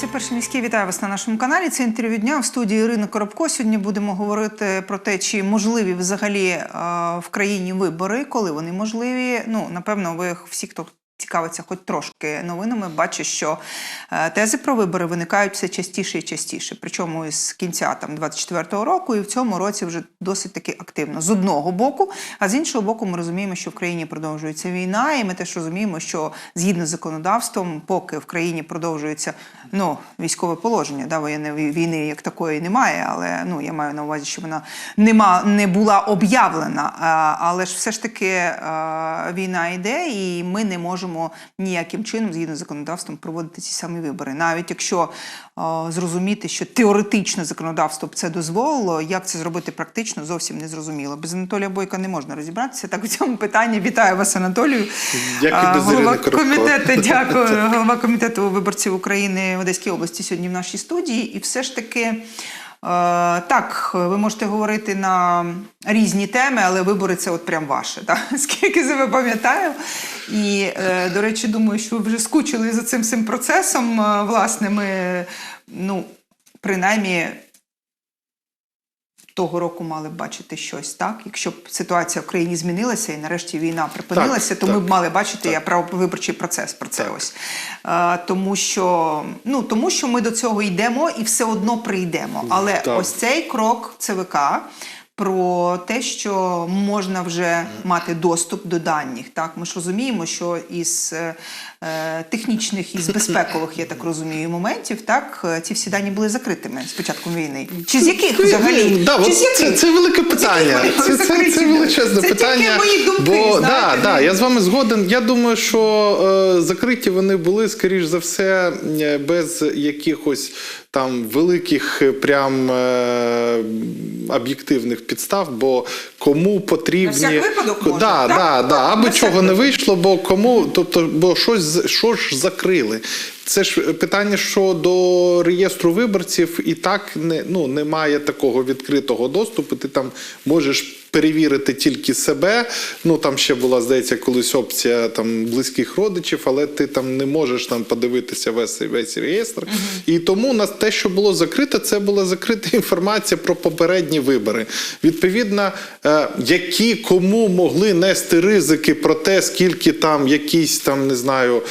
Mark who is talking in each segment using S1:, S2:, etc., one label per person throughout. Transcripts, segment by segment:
S1: дивитеся перший міський. Вітаю вас на нашому каналі. Це інтерв'ю дня в студії Ірини Коробко. Сьогодні будемо говорити про те, чи можливі взагалі е, в країні вибори, коли вони можливі. Ну напевно, ви всі, хто цікавиться хоч трошки новинами, бачать, що е, тези про вибори виникають все частіше і частіше. Причому із кінця там 24-го року, і в цьому році вже досить таки активно з одного боку. А з іншого боку, ми розуміємо, що в країні продовжується війна, і ми теж розуміємо, що згідно з законодавством, поки в країні продовжується ну військове положення, да, воєнної війни як такої немає, але ну я маю на увазі, що вона нема не була об'явлена. Але ж все ж таки війна йде, і ми не можемо ніяким чином, згідно з законодавством, проводити ці самі вибори. Навіть якщо а, зрозуміти, що теоретично законодавство б це дозволило, як це зробити практично, зовсім не зрозуміло. Без Анатолія Бойка не можна розібратися. Так у цьому питанні вітаю вас, Анатолію. А,
S2: без
S1: голова комітету, дякую. Голова комітету виборців України в Одеській області сьогодні в нашій студії. І все ж таки, е, так, ви можете говорити на різні теми, але вибори це от прям ваше. Так? Скільки себе пам'ятаю. І, е, до речі, думаю, що ви вже скучили за цим всім процесом. Е, Власне, ми, ну, принаймні. Того року мали б бачити щось, так? Якщо б ситуація в країні змінилася і нарешті війна припинилася,
S2: Так,
S1: то
S2: так.
S1: ми б мали бачити
S2: Так.
S1: я про виборчий процес про це
S2: Так.
S1: ось. А, тому, що, ну, тому що ми до цього йдемо і все одно прийдемо. Але
S2: Так.
S1: ось цей крок ЦВК про те, що можна вже мати доступ до даних. Так? Ми ж розуміємо, що із е, технічних і з безпекових, я так розумію, моментів, так, е, ці всі дані були закритими з початком війни. Чи з яких взагалі?
S2: Да,
S1: Чи з яких?
S2: це, це велике питання. Це, це, це величезне
S1: Це
S2: питання.
S1: тільки мої думки,
S2: бо, да, да, я з вами згоден. Я думаю, що е, закриті вони були, скоріш за все, е, без якихось там великих е, прям е, об'єктивних підстав, бо кому потрібні.
S1: На всяк випадок може,
S2: да,
S1: так?
S2: да, да,
S1: На
S2: аби
S1: всяк
S2: чого не
S1: випадок.
S2: вийшло, бо кому, тобто, бо щось з- що ж закрили. Це ж питання, що до реєстру виборців і так не, ну, немає такого відкритого доступу. Ти там можеш перевірити тільки себе. Ну там ще була, здається, колись опція там близьких родичів, але ти там не можеш там подивитися весь, весь реєстр. І тому на те, що було закрите, це була закрита інформація про попередні вибори. Відповідно, е, які кому могли нести ризики про те, скільки там якийсь там не знаю,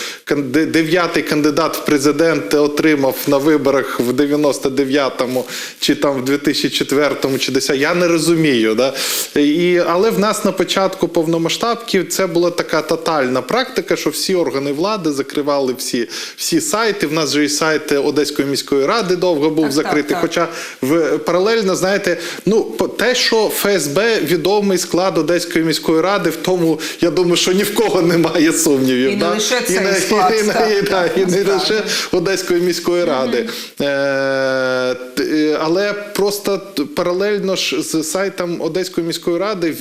S2: дев'ятий кандидат в президенти отримав на виборах в 99-му чи там в 2004-му чи 10 я не розумію. Да? І, але в нас на початку повномасштабки це була така тотальна практика, що всі органи влади закривали всі, всі сайти. В нас же і сайт Одеської міської ради довго був
S1: Так,
S2: закритий.
S1: так, так.
S2: Хоча в паралельно, знаєте, ну те, що ФСБ відомий склад Одеської міської ради, в тому я думаю, що ні в кого немає сумнівів.
S1: І не
S2: да?
S1: лише цей склад,
S2: і, і, да,
S1: так,
S2: і не
S1: насправді.
S2: Лише Одеської міської ради. Е, е, але просто паралельно ж з сайтом Одеської міської ради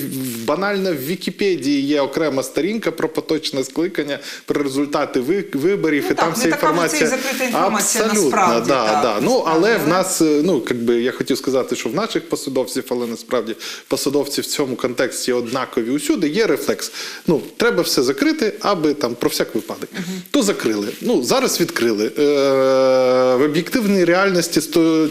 S2: банально в Вікіпедії є окрема сторінка про поточне скликання, про результати виборів,
S1: Ну
S2: і
S1: так,
S2: там вся інформація.
S1: інформація
S2: Абсолютно,
S1: насправді,
S2: да,
S1: так,
S2: да. Ну, але в нас, е, ну, якби я хотів сказати, що в наших посадовців, але насправді посадовці в цьому контексті однакові усюди, є рефлекс. Ну, треба все закрити, аби там про всяк випадок. То закрили. Ну, зараз відкрили. Е, в об'єктивній реальності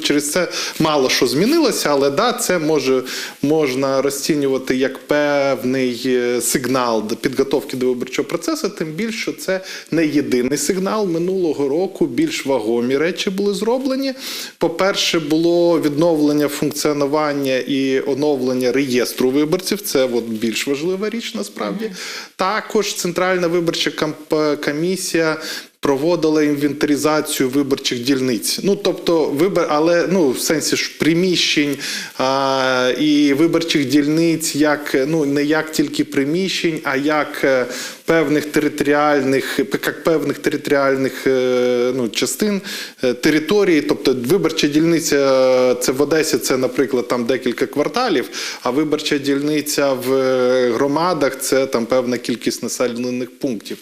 S2: через це мало що змінилося, але да, це може можна розцінювати як певний е, сигнал до підготовки до виборчого процесу, тим більше що це не єдиний сигнал. Минулого року більш вагомі речі були зроблені. По-перше, було відновлення функціонування і оновлення реєстру виборців. Це от більш важлива річ насправді. Також Центральна виборча комісія. Проводила інвентаризацію виборчих дільниць. Ну тобто, вибор, але ну в сенсі ж приміщень а, і виборчих дільниць, як ну не як тільки приміщень, а як певних територіальних, як певних територіальних е, ну, частин е, території. Тобто, виборча дільниця е, це в Одесі, це, наприклад, там декілька кварталів, а виборча дільниця в громадах це там певна кількість населених пунктів.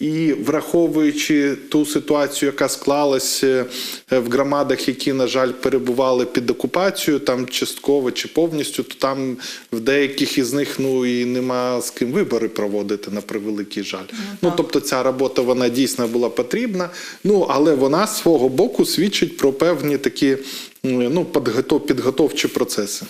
S2: І враховуючи ту ситуацію, яка склалась е, в громадах, які, на жаль, перебували під окупацією, там частково чи повністю, то там в деяких із них ну і нема з ким вибори проводити на превеликий превеликий жаль. Ну, тобто ця робота вона дійсно була потрібна. Ну але вона з свого боку свідчить про певні такі ну, підготов, підготовчі процеси.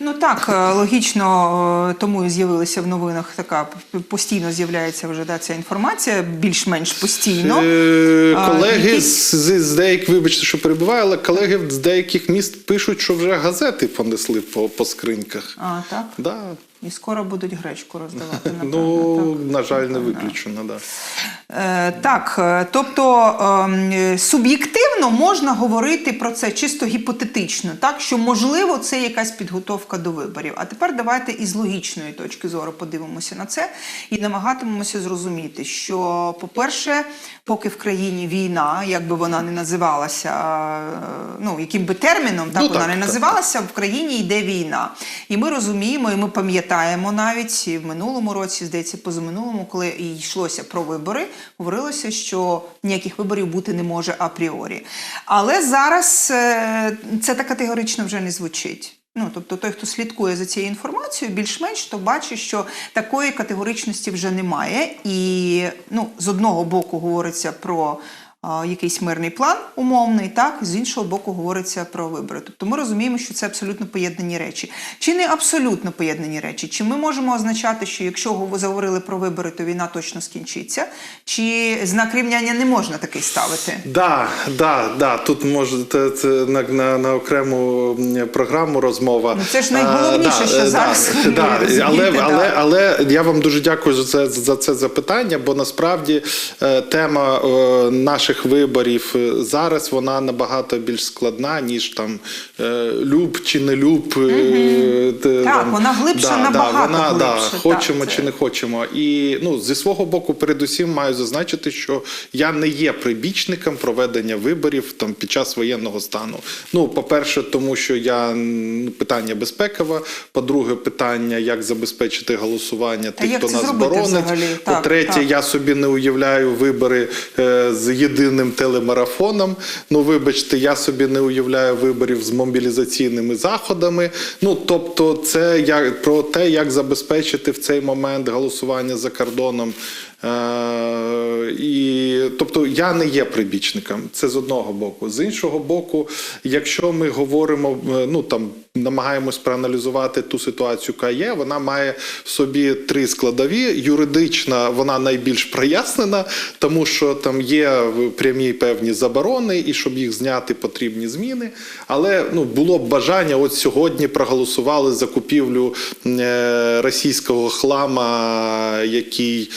S1: Ну так, е, логічно, е, тому і з'явилася в новинах така постійно з'являється вже да, ця інформація, більш-менш постійно.
S2: Е, колеги
S1: якісь-
S2: з, з деяких, вибачте, що перебуваю, але колеги з деяких міст пишуть, що вже газети понесли по, по скриньках.
S1: А, так?
S2: Да.
S1: І скоро будуть гречку роздавати. напевно,
S2: Ну,
S1: так.
S2: на жаль, не виключено. Да.
S1: Е, Так, е, тобто ем, суб'єктивно можна говорити про це чисто гіпотетично, так що можливо це якась підготовка до виборів. А тепер давайте із логічної точки зору подивимося на це і намагатимемося зрозуміти, що, по-перше, поки в країні війна, як би вона не називалася, е, ну яким би терміном так
S2: Ну,
S1: вона
S2: так,
S1: не
S2: так,
S1: називалася, в країні йде війна. І ми розуміємо, і ми пам'ятаємо навіть і в минулому році, здається, позаминулому, коли йшлося про вибори, говорилося, що ніяких виборів бути не може апріорі. Але зараз е, це так категорично вже не звучить. Ну, тобто той, хто слідкує за цією інформацією, більш-менш то бачить, що такої категоричності вже немає. І ну, з одного боку говориться про якийсь мирний план умовний, так з іншого боку говориться про вибори. Тобто ми розуміємо, що це абсолютно поєднані речі. Чи не абсолютно поєднані речі? Чи ми можемо означати, що якщо гов- заговорили про вибори, то війна точно скінчиться? Чи знак рівняння не можна такий ставити?
S2: Да, да, да. Тут може це, це на, на, на окрему програму розмова.
S1: Ну, це ж найголовніше,
S2: А,
S1: що
S2: е,
S1: зараз
S2: Да, да, але,
S1: да.
S2: але, але я вам дуже дякую за це за це запитання, бо насправді е, тема е, наших виборів е, зараз вона набагато більш складна, ніж там е, люб чи не люб.
S1: Так,
S2: там,
S1: вона глибша
S2: да,
S1: набагато
S2: да, вона, Да,
S1: глибше, так,
S2: хочемо
S1: це-
S2: чи не хочемо. І ну, зі свого боку, передусім маю зазначити, що я не є прибічником проведення виборів там під час воєнного стану. Ну, по-перше, тому що я питання безпекове. По-друге, питання, як забезпечити голосування тих, хто нас боронить. По-третє, я собі не уявляю вибори з єдиним телемарафоном. Ну, вибачте, я собі не уявляю виборів з мобілізаційними заходами. Ну, тобто, це як про те, як забезпечити в цей момент голосування за кордоном. Е, і, тобто я не є прибічником, це з одного боку. З іншого боку, якщо ми говоримо, е, ну там намагаємось проаналізувати ту ситуацію, яка є, вона має в собі три складові. Юридична вона найбільш прояснена, тому що там є прямі певні заборони, і щоб їх зняти, потрібні зміни. Але ну було б бажання, от сьогодні проголосували за купівлю е, російського хлама, який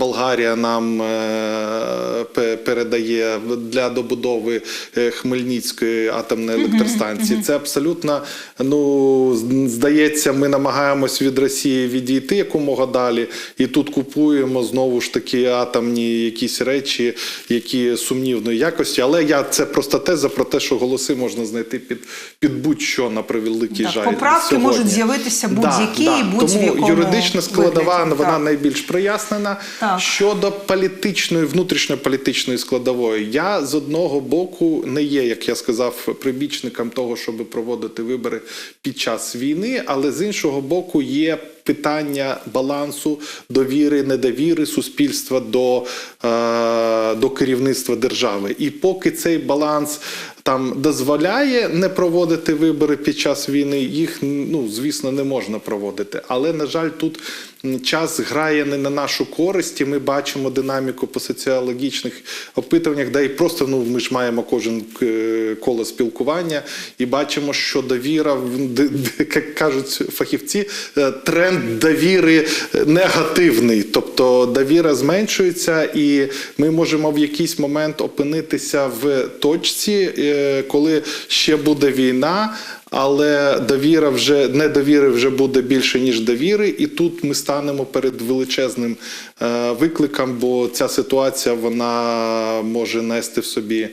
S2: Болгарія нам е, пе- передає для добудови е, Хмельницької атомної електростанції. Це абсолютно ну здається, ми намагаємось від Росії відійти якомога далі, і тут купуємо знову ж таки атомні якісь речі, які сумнівної якості. Але я це просто теза про те, що голоси можна знайти під, під будь-що на превеликий
S1: Так,
S2: жаль.
S1: поправки
S2: сьогодні.
S1: можуть з'явитися будь-які і будь-в
S2: Тому юридична складова
S1: вигляді.
S2: вона
S1: Так.
S2: найбільш прояснена.
S1: Так.
S2: Щодо політичної, внутрішньополітичної складової, я з одного боку не є, як я сказав, прибічником того, щоб проводити вибори під час війни, але з іншого боку є. Питання балансу довіри, недовіри суспільства до, е, до керівництва держави. І поки цей баланс там дозволяє не проводити вибори під час війни, їх ну звісно не можна проводити. Але на жаль, тут час грає не на нашу користь. і Ми бачимо динаміку по соціологічних опитуваннях, де і просто ну ми ж маємо кожен е, коло спілкування, і бачимо, що довіра як кажуть фахівці, е, тренд довіри негативний, тобто довіра зменшується, і ми можемо в якийсь момент опинитися в точці, е, коли ще буде війна. Але довіра вже недовіри вже буде більше ніж довіри, і тут ми станемо перед величезним е, викликом, бо ця ситуація вона може нести в собі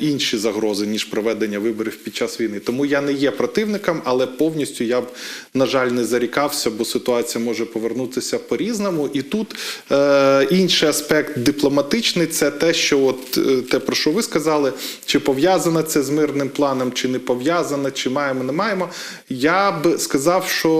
S2: інші загрози ніж проведення виборів під час війни. Тому я не є противником, але повністю я б на жаль не зарікався, бо ситуація може повернутися по-різному. І тут е, інший аспект дипломатичний це те, що от е, те, про що ви сказали, чи пов'язане це з мирним планом, чи не пов'язане, чи маємо, не маємо. Я б сказав, що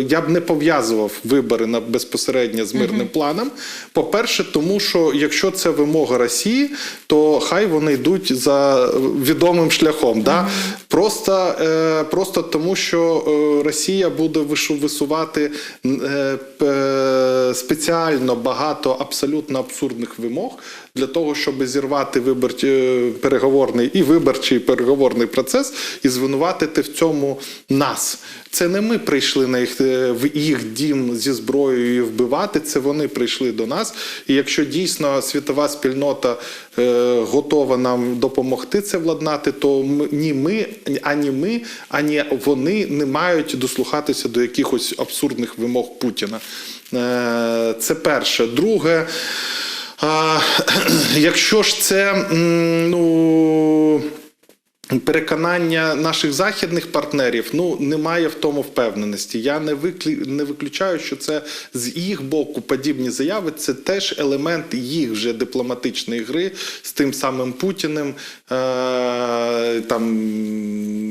S2: е, я б не пов'язував вибори на безпосередньо з мирним планом. По-перше, тому що якщо це вимога Росії, то хай вони йдуть за відомим шляхом. Да? Просто, е, просто тому, що е, Росія буде висувати е, п- спеціально багато абсолютно абсурдних вимог для того, щоб зірвати виборчий переговорний і виборчий переговорний процес і звинуватити в цьому нас. Це не ми прийшли на їх е, в їх дім зі зброєю вбивати. Це вони прийшли до нас. І якщо дійсно світова спільнота е, готова нам допомогти це владнати, то ми, ні ми, ані ми, ані вони не мають дослухатися до якихось абсурдних вимог Путіна. Е, Це перше. Друге. Якщо ж це ну. Переконання наших західних партнерів ну немає в тому впевненості. Я не виклі... не виключаю, що це з їх боку подібні заяви. Це теж елемент їх вже дипломатичної гри з тим самим Путіним, е- там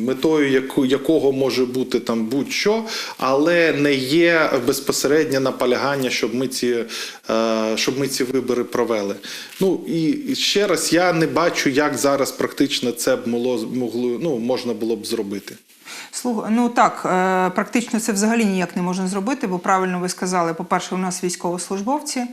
S2: метою яку... якого може бути там будь-що, але не є безпосереднє наполягання, щоб ми ці, е- щоб ми ці вибори провели. Ну і ще раз я не бачу, як зараз практично це б могло могло ну можна було б зробити.
S1: Слух, ну так, е, практично це взагалі ніяк не можна зробити, бо правильно ви сказали, по-перше, у нас військовослужбовці,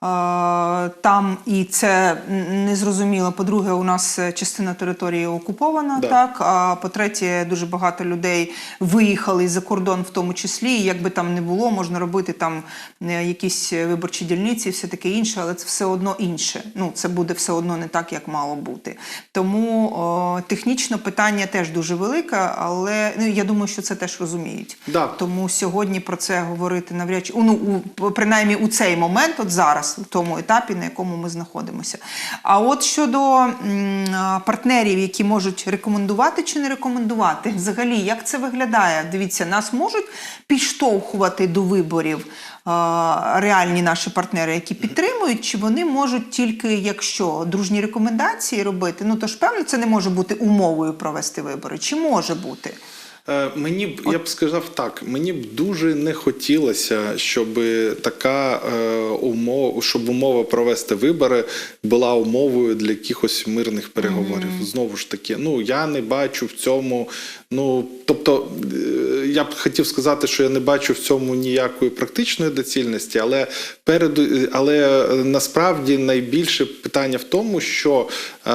S1: там і це незрозуміло. По-друге, у нас частина території окупована,
S2: Да.
S1: так. А по-третє, дуже багато людей виїхали за кордон, в тому числі. І як би там не було, можна робити там е, якісь виборчі дільниці, все таке інше, але це все одно інше. Ну, це буде все одно не так, як мало бути. Тому о, технічно питання теж дуже велике, але ну, я думаю, що це теж розуміють.
S2: Да.
S1: Тому сьогодні про це говорити навряд чи ну, у, принаймні у цей момент, от зараз, у тому етапі, на якому ми знаходимося. А от щодо партнерів, які можуть рекомендувати чи не рекомендувати, взагалі, як це виглядає? Дивіться, нас можуть підштовхувати до виборів реальні наші партнери, які підтримують, чи вони можуть тільки якщо дружні рекомендації робити? Ну то ж певно, це не може бути умовою провести вибори. Чи може бути?
S2: Е, Мені б я б сказав так. Мені б дуже не хотілося, щоб така е, умова, щоб умова провести вибори була умовою для якихось мирних переговорів. Знову ж таки, ну я не бачу в цьому. Ну тобто, е, я б хотів сказати, що я не бачу в цьому ніякої практичної доцільності, але переду, але е, насправді найбільше питання в тому, що е,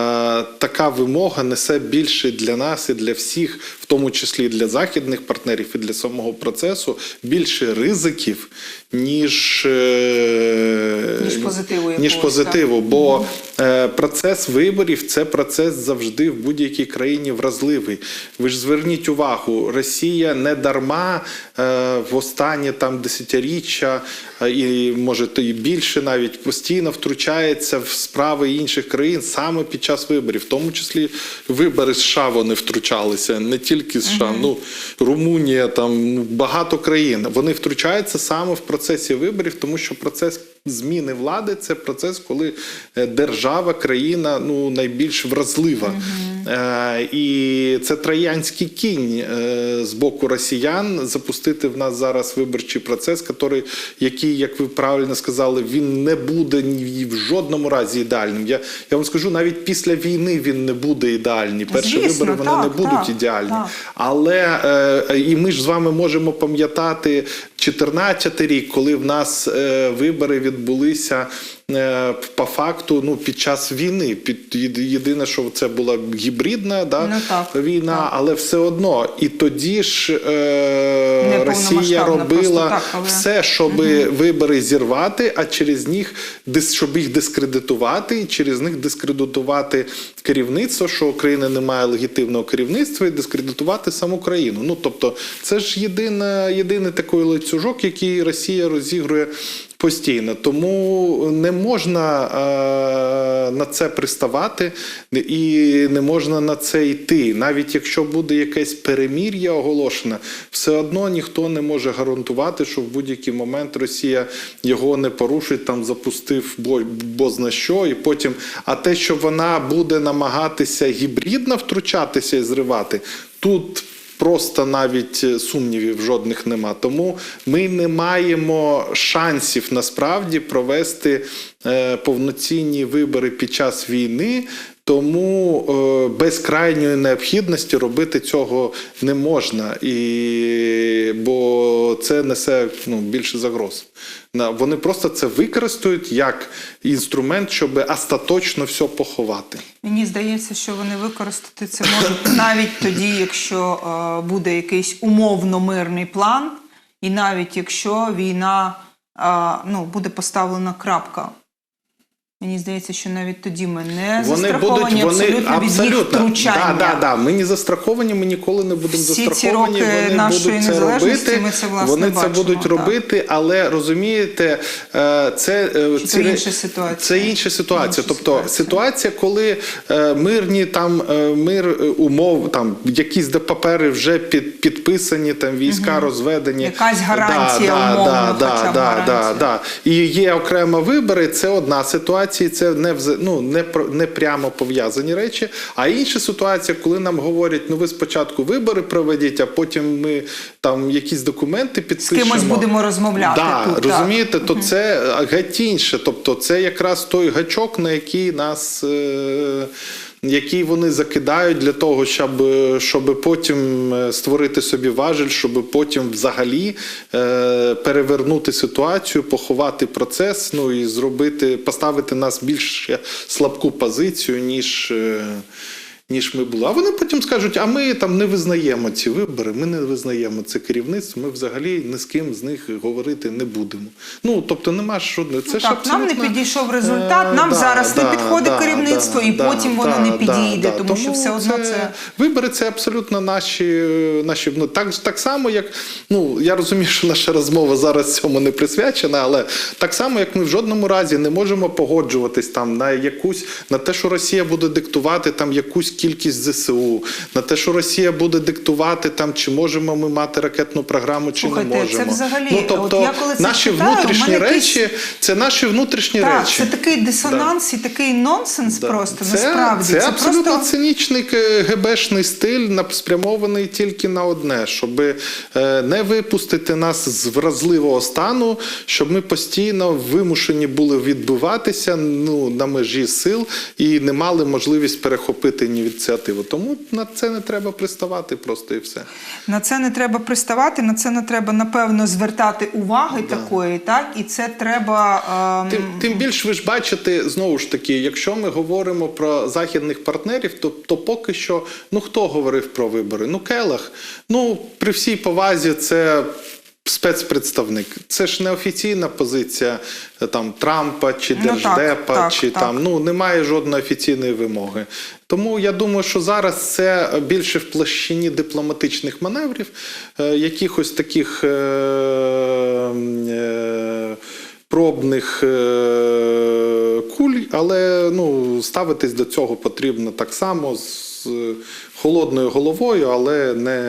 S2: така вимога несе більше для нас і для всіх, в тому числі для західних партнерів і для самого процесу, більше ризиків, ніж, е,
S1: Ніж позитиву
S2: ніж
S1: якогось,
S2: позитиву. Бо е, процес виборів це процес завжди в будь-якій країні вразливий. Ви ж зверніть увагу, Росія не дарма е, в останні там десятиріччя е, і може то і більше навіть постійно втручається в справи інших країн саме під час виборів, в тому числі вибори США вони втручалися, не тільки США, ну Румунія, там багато країн. Вони втручаються саме в процесі виборів, тому що процес зміни влади це процес, коли е, держава, країна ну найбільш вразлива. Е, і це троянський кінь е, з боку росіян запустити в нас зараз виборчий процес, який, який, як ви правильно сказали, він не буде ні в жодному разі ідеальним. Я, я вам скажу, навіть після війни він не буде ідеальний. Перші
S1: Звісно,
S2: вибори вони
S1: так,
S2: не будуть
S1: так,
S2: ідеальні.
S1: так.
S2: Але і ми ж з вами можемо пам'ятати 14 рік, коли в нас е, вибори відбулися по факту ну, під час війни. Під, єдине, що це була гібридна да,
S1: Ну, так,
S2: війна,
S1: так.
S2: але все одно. І тоді ж е, Росія робила
S1: так, але-
S2: все, щоб вибори зірвати, а через них щоб їх дискредитувати, і через них дискредитувати керівництво, що України немає легітимного керівництва, і дискредитувати саму країну. Ну тобто, це ж єдина, єдиний такий ланцюжок, який Росія розігрує. Постійно, тому не можна е, на це приставати і не можна на це йти. Навіть якщо буде якесь перемір'я оголошене, все одно ніхто не може гарантувати, що в будь-який момент Росія його не порушить, там запустив бо, бозна що, і потім. А те, що вона буде намагатися гібридно втручатися і зривати. тут просто навіть е, сумнівів жодних нема. Тому ми не маємо шансів насправді провести е, повноцінні вибори під час війни. Тому е, без крайньої необхідності робити цього не можна, і, бо це несе ну, більше загроз. Вони просто це використають як інструмент, щоб остаточно все поховати.
S1: Мені здається, що вони використати це можуть навіть тоді, якщо е, буде якийсь умовно мирний план, і навіть якщо війна е, ну, буде поставлена крапка. Мені здається, що навіть тоді ми не
S2: Вони
S1: застраховані
S2: будуть вони
S1: абсолютно, від їх втручання.
S2: Да, да, да. Ми не застраховані, ми ніколи не будемо
S1: Всі ці
S2: застраховані.
S1: роки
S2: вони
S1: нашої
S2: будуть це робити.
S1: ми це, власне,
S2: вони це будуть
S1: так.
S2: робити, але розумієте, е, це е, ці
S1: то інша ситуація?
S2: Це інша ситуація. Тобто
S1: ситуація.
S2: ситуація, коли е, мирні там мир умов, там якісь де папери вже під, підписані, там війська розведені.
S1: Якась гарантія
S2: да,
S1: хоча
S2: да,
S1: б
S2: да,
S1: гарантія.
S2: да, Да. І є окремо вибори, це одна ситуація, це не ну, не, про- не прямо пов'язані речі. А інша ситуація, коли нам говорять, ну ви спочатку вибори проведіть, а потім ми там якісь документи
S1: З
S2: підпишемо.
S1: кимось будемо розмовляти.
S2: Да,
S1: тут, так.
S2: розумієте, то це геть інше. Тобто, це якраз той гачок, на який нас. Е- який вони закидають для того, щоб, щоб потім е, створити собі важель, щоб потім взагалі е, перевернути ситуацію, поховати процес, ну і зробити, поставити нас більш слабку позицію, ніж. Ніж ми були. А вони потім скажуть: а ми там не визнаємо ці вибори, ми не визнаємо це керівництво, ми взагалі ні з ким з них говорити не будемо. Ну тобто нема жодного. Це
S1: Ну,
S2: ж
S1: так, нам не підійшов результат,
S2: е,
S1: нам
S2: да,
S1: зараз не підходить
S2: да,
S1: керівництво,
S2: да,
S1: і
S2: да,
S1: потім воно
S2: да,
S1: не підійде,
S2: да.
S1: тому що все одно це-
S2: вибори це абсолютно наші. наші ну, так, так само, як ну я розумію, що наша розмова зараз цьому не присвячена, але так само, як ми в жодному разі не можемо погоджуватись там на якусь на те, що Росія буде диктувати там якусь кількість ЗСУ, на те, що Росія буде диктувати там, чи можемо ми мати ракетну програму, чи
S1: Слухайте,
S2: не
S1: це взагалі,
S2: ну
S1: от
S2: тобто
S1: я коли це
S2: наші
S1: читаю,
S2: внутрішні
S1: мене
S2: речі,
S1: якийсь-
S2: це наші внутрішні
S1: Так,
S2: речі.
S1: це такий дисонанс і такий нонсенс
S2: Да.
S1: просто
S2: це,
S1: насправді.
S2: Це, абсолютно
S1: просто
S2: цинічний КГБшний стиль, нап- спрямований тільки на одне, щоб е, не випустити нас з вразливого стану, щоб ми постійно вимушені були відбиватися ну, на межі сил і не мали можливість перехопити ініціативу. Тому на це не треба приставати просто і все.
S1: на це не треба приставати, на це не треба напевно звертати уваги такої, так і це треба. ем,
S2: Тим, тим більш ви ж бачите, знову ж таки, якщо ми говоримо про західних партнерів, то, то поки що ну хто говорив про вибори? Ну Келах. Ну при всій повазі, це. Спецпредставник, це ж не офіційна позиція е, там Трампа чи
S1: Ну, так,
S2: Держдепа,
S1: так,
S2: чи
S1: так.
S2: там ну немає жодної офіційної вимоги. Тому я думаю, що зараз це більше в площині дипломатичних маневрів, е, якихось таких е, е, пробних е, куль, але ну, ставитись до цього потрібно так само з е, холодною головою, але не,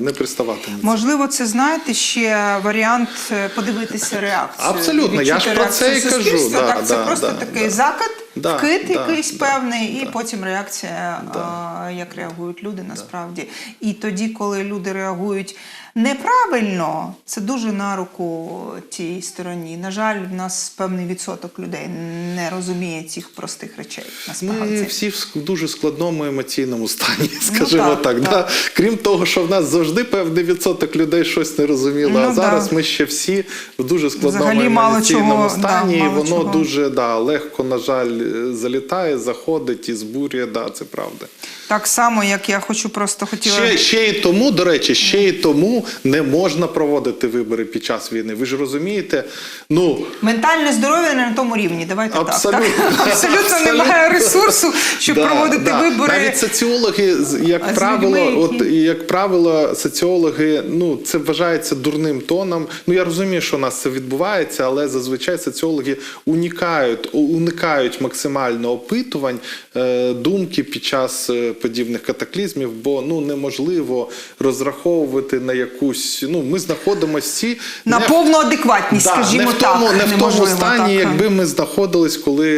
S2: не приставати.
S1: Можливо, це знаєте ще варіант е, подивитися реакцію.
S2: Абсолютно, я ж про це і кажу, да,
S1: так, це
S2: да,
S1: просто
S2: да,
S1: такий
S2: да.
S1: закат,
S2: Да,
S1: вкид
S2: да,
S1: якийсь
S2: да,
S1: певний, і потім реакція, а, як реагують люди насправді. І тоді, коли люди реагують неправильно, це дуже на руку тій стороні. На жаль, в нас певний відсоток людей не розуміє цих простих речей.
S2: Ми всі в дуже складному емоційному стані, скажімо
S1: Ну так,
S2: так.
S1: так.
S2: Да? Крім того, що в нас завжди певний відсоток людей щось не розуміло.
S1: Ну
S2: а зараз
S1: да.
S2: ми ще всі в дуже складному
S1: Взагалі мало
S2: емоційному
S1: чого,
S2: стані,
S1: да,
S2: і воно
S1: чого.
S2: дуже да, легко, на жаль, залітає, заходить і збурює. Да, це правда.
S1: Так само, як я хочу просто хотіла.
S2: Ще, ще й тому, до речі, ще й тому не можна проводити вибори під час війни. Ви ж розумієте, ну.
S1: Ментальне здоров'я не на тому рівні. Давайте
S2: Абсолютно.
S1: так. так. Абсолютно,
S2: Абсолютно.
S1: немає ресурсу, щоб
S2: Да,
S1: проводити
S2: да.
S1: вибори.
S2: Навіть соціологи, як
S1: з
S2: правило,
S1: людьми,
S2: от
S1: які-
S2: і як правило, соціологи, ну це вважається дурним тоном. Ну я розумію, що у нас це відбувається, але зазвичай соціологи уникають, у- уникають максимально опитувань е, думки під час е, подібних катаклізмів, бо ну неможливо розраховувати на якусь. Ну, ми знаходимося всі
S1: На
S2: не
S1: повну адекватність,
S2: Да,
S1: скажімо
S2: не в тому,
S1: так.
S2: не в тому стані,
S1: так.
S2: якби ми знаходились, коли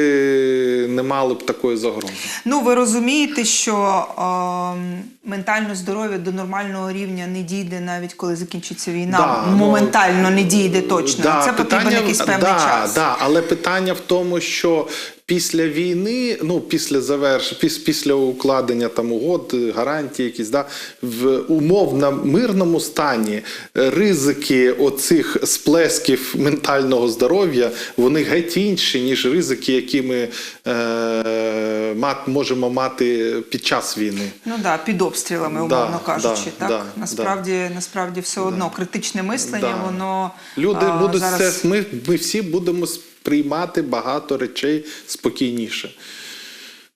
S2: не мали б такої загрози.
S1: Ну, ви розумієте, що е, ментальне здоров'я до нормального рівня не дійде навіть коли закінчиться війна.
S2: Да, ну,
S1: Моментально не дійде точно.
S2: Да,
S1: Це потрібен якийсь певний
S2: да,
S1: час.
S2: Да, але питання в тому, що після війни, ну після заверш, піс, після укладення там угод, гарантії, якісь да, в умовно мирному стані е, ризики оцих сплесків ментального здоров'я вони геть інші, ніж ризики, які ми е, мат, можемо мати під час війни.
S1: Ну да, під обстрілами,
S2: Да,
S1: умовно кажучи.
S2: да,
S1: так
S2: да,
S1: насправді, насправді все одно критичне мислення,
S2: Да.
S1: воно
S2: Люди
S1: а,
S2: будуть
S1: зараз...
S2: це. Ми, ми всі будемо сприймати багато речей спокійніше,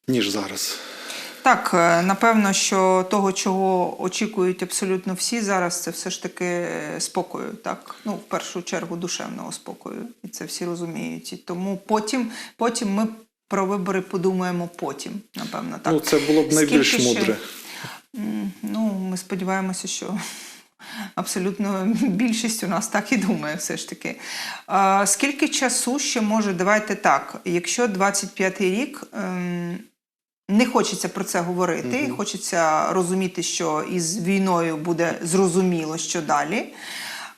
S2: ніж зараз.
S1: Так, е, напевно, що того, чого очікують абсолютно всі зараз, це все ж таки е, спокою. Так, ну в першу чергу душевного спокою, і це всі розуміють. І тому потім, потім ми про вибори подумаємо потім. Напевно, так
S2: Ну, це було б найбільш
S1: Скільки
S2: мудре.
S1: М, Ну, ми сподіваємося, що абсолютно більшість у нас так і думає, все ж таки. А, скільки часу ще може, давайте так, якщо 25-й рік. Ем, не хочеться про це говорити, хочеться розуміти, що із війною буде зрозуміло, що далі.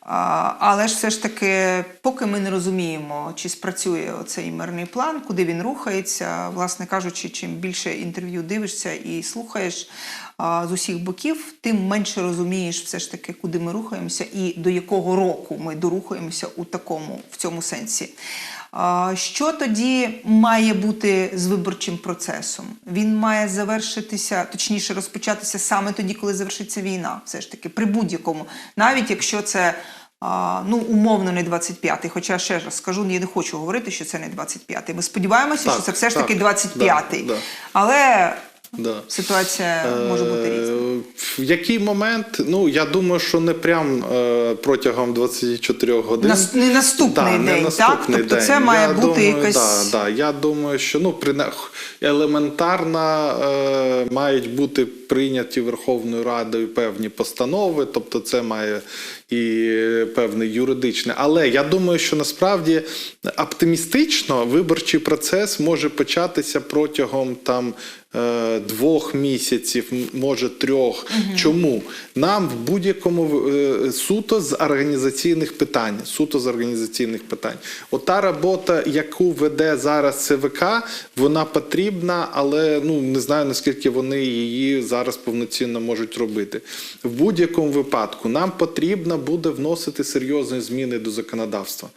S1: А, Але ж все ж таки, поки ми не розуміємо, чи спрацює цей мирний план, куди він рухається, власне кажучи, чим більше інтерв'ю дивишся і слухаєш з усіх боків, тим менше розумієш все ж таки, куди ми рухаємося і до якого року ми дорухаємося у такому в цьому сенсі. Що тоді має бути з виборчим процесом? Він має завершитися, точніше, розпочатися саме тоді, коли завершиться війна, все ж таки, при будь-якому, навіть якщо це. Ну, умовно, не 25-й, хоча ще раз скажу, я не хочу говорити, що це не 25-й. Ми сподіваємося,
S2: Так,
S1: що це все ж таки 25-й.
S2: да, да.
S1: Але
S2: Да.
S1: ситуація може бути різна.
S2: Е, В який момент? Ну я думаю, що не прям е, протягом 24 годин.
S1: Нас- не наступний
S2: не
S1: день,
S2: наступний
S1: так? Тобто це має бути
S2: думаю,
S1: якась-
S2: Да, да, я думаю, що ну прина- елементарно е, мають бути прийняті Верховною Радою певні постанови, тобто це має і певний юридичний. Але я думаю, що насправді оптимістично виборчий процес може початися протягом там. е, Двох місяців, може трьох. Чому нам в будь-якому е, суто з організаційних питань, суто з організаційних питань. Ота робота, яку веде зараз ЦВК, вона потрібна, але ну не знаю наскільки вони її зараз повноцінно можуть робити. В будь-якому випадку нам буде вносити серйозні зміни до законодавства.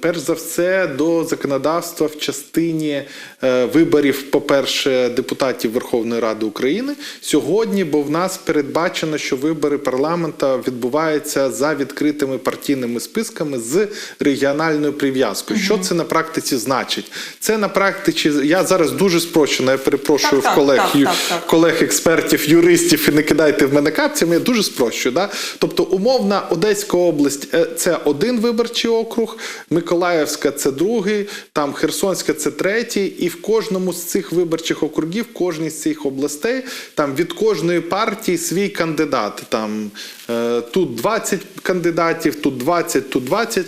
S2: Перш за все, до законодавства в частині е, виборів, по-перше, депутатів Верховної Ради України сьогодні, бо в нас передбачено, що вибори парламента відбуваються за відкритими партійними списками з регіональною прив'язкою. Що це на практиці значить? Це на практиці, я зараз дуже спрощено, я перепрошую
S1: Так,
S2: в колег,
S1: так,
S2: ю-
S1: так, так.
S2: колег-експертів, юристів і не кидайте в мене капцями, я дуже спрощую. Да? Тобто, умовна Одеська область е, це один виборчий округ, Миколаївська це другий, там Херсонська це третій, і в кожному з цих виборчих округів, кожній з цих областей, там від кожної партії свій кандидат. Там е, тут 20 кандидатів, тут 20, тут 20.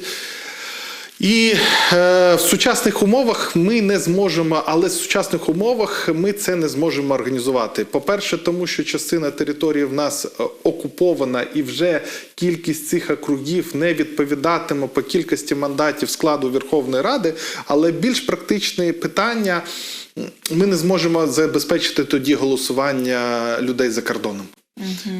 S2: І е, в сучасних умовах ми не зможемо, але в сучасних умовах ми це не зможемо організувати. По-перше, тому що частина території в нас е, окупована, і вже кількість цих округів не відповідатиме по кількості мандатів складу Верховної Ради. Але більш практичне питання: ми не зможемо забезпечити тоді голосування людей за кордоном.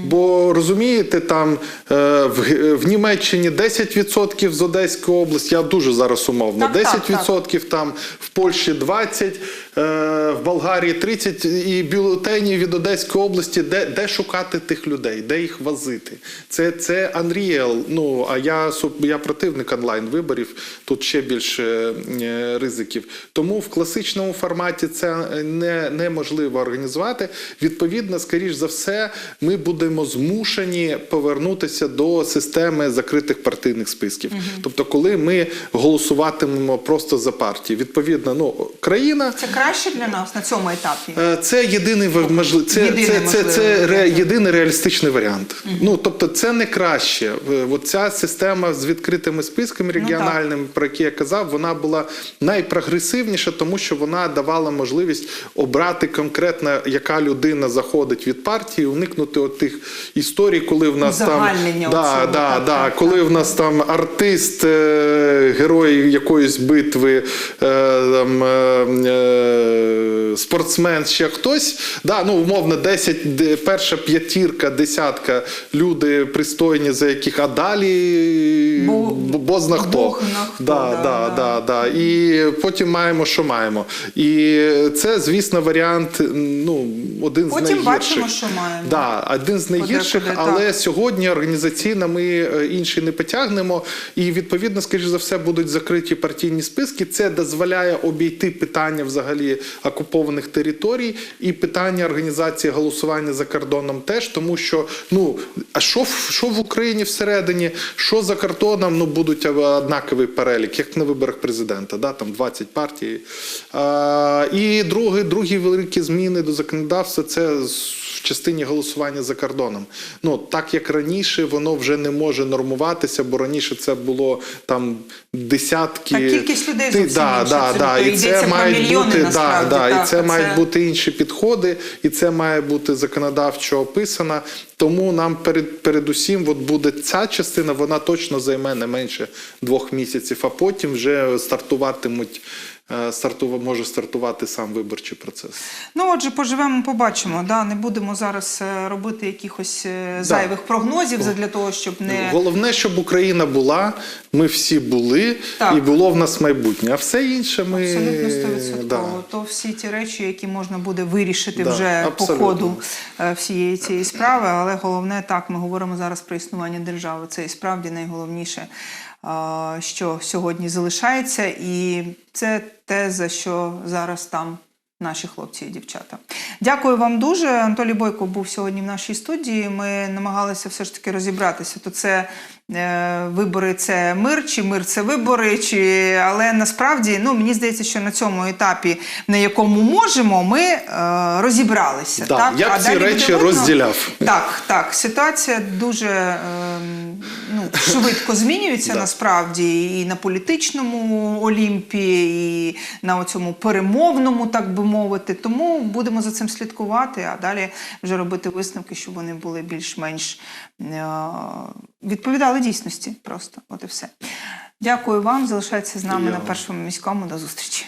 S2: Бо розумієте, там е, в, в Німеччині 10% з Одеської області, я дуже зараз умовно,
S1: Так, так,
S2: 10% там в Польщі 20%, е, в Болгарії 30% і бюлетені від Одеської області, де, де шукати тих людей, де їх возити. Це, це Unreal, ну, а я, я противник онлайн-виборів, тут ще більше е, ризиків. Тому в класичному форматі це не, неможливо організувати. Відповідно, скоріш за все, ми будемо змушені повернутися до системи закритих партійних списків. Тобто, коли ми голосуватимемо просто за партії, відповідно, ну країна
S1: Це краще для нас на цьому етапі?
S2: Е, Це єдиний можли- це,
S1: Єдиний
S2: це, це, це ре, єдиний реалістичний варіант. Ну тобто, це не краще. Е, От ця система з відкритими списками
S1: Ну,
S2: регіональними, про які я казав, вона була найпрогресивніша, тому що вона давала можливість обрати конкретно, яка людина заходить від партії, уникнути от тих історій, коли в нас там да, да,
S1: так,
S2: да,
S1: так,
S2: коли в нас там артист, е, герой якоїсь битви, там, спортсмен, ще хтось. Да, ну, умовно, 10, перша п'ятірка, десятка люди пристойні, за яких, а далі
S1: Бо-
S2: бо- бозна хто.
S1: Хто,
S2: да,
S1: да,
S2: да,
S1: да.
S2: да, да. І потім маємо, що маємо. І це, звісно, варіант, ну, один з
S1: Потім бачимо, що маємо.
S2: Да, один з найгірших,
S1: Подекуди,
S2: але
S1: так.
S2: сьогодні організаційно ми е, інші не потягнемо. І відповідно, скоріш за все, будуть закриті партійні списки. Це дозволяє обійти питання взагалі окупованих територій і питання організації голосування за кордоном теж, тому що ну а що що в Україні всередині, що за кордоном, ну будуть однаковий перелік, як на виборах президента, да, там 20 партій. А, і другі, другі великі зміни до законодавства це в частині голосування за кордоном. Ну так як раніше, воно вже не може нормуватися, бо раніше це було там десятки
S1: Та кількість людей
S2: Ти- да,
S1: інша,
S2: да,
S1: абсолютно.
S2: да, і це мають бути да,
S1: насправді,
S2: да,
S1: так,
S2: і це
S1: а
S2: мають бути інші підходи, і це має бути законодавчо описано. Тому нам перед передусім, от буде ця частина, вона точно займе не менше двох місяців, а потім вже стартуватимуть. Е, Стартува може стартувати сам виборчий процес.
S1: Ну, отже, поживемо, побачимо. Да? Не будемо зараз е, робити якихось е, зайвих прогнозів для того, щоб не
S2: Головне, щоб Україна була, ми всі були,
S1: Так.
S2: і було в нас майбутнє. А все інше ми
S1: Абсолютно
S2: да.
S1: То всі ті речі, які можна буде вирішити
S2: Да,
S1: вже по ходу всієї цієї справи. Але головне так, ми говоримо зараз про існування держави. Це і справді найголовніше, що сьогодні залишається, і це те, за що зараз там. Наші хлопці і дівчата. Дякую вам дуже. Анатолій Бойко був сьогодні в нашій студії. Ми намагалися все ж таки розібратися. То це вибори це мир, чи мир це вибори, чи але насправді ну мені здається, що на цьому етапі, на якому можемо, ми е, розібралися.
S2: Да,
S1: так?
S2: я
S1: А
S2: ці речі
S1: видно.
S2: розділяв.
S1: Так, так. Ситуація дуже е, ну, швидко змінюється насправді і на політичному олімпі, і на цьому перемовному, так би мовити. Тому будемо за цим слідкувати, а далі вже робити висновки, щоб вони були більш-менш е, відповідали дійсності. Просто от і все. Дякую вам. Залишайтеся з нами
S2: Я
S1: на першому міському. До зустрічі.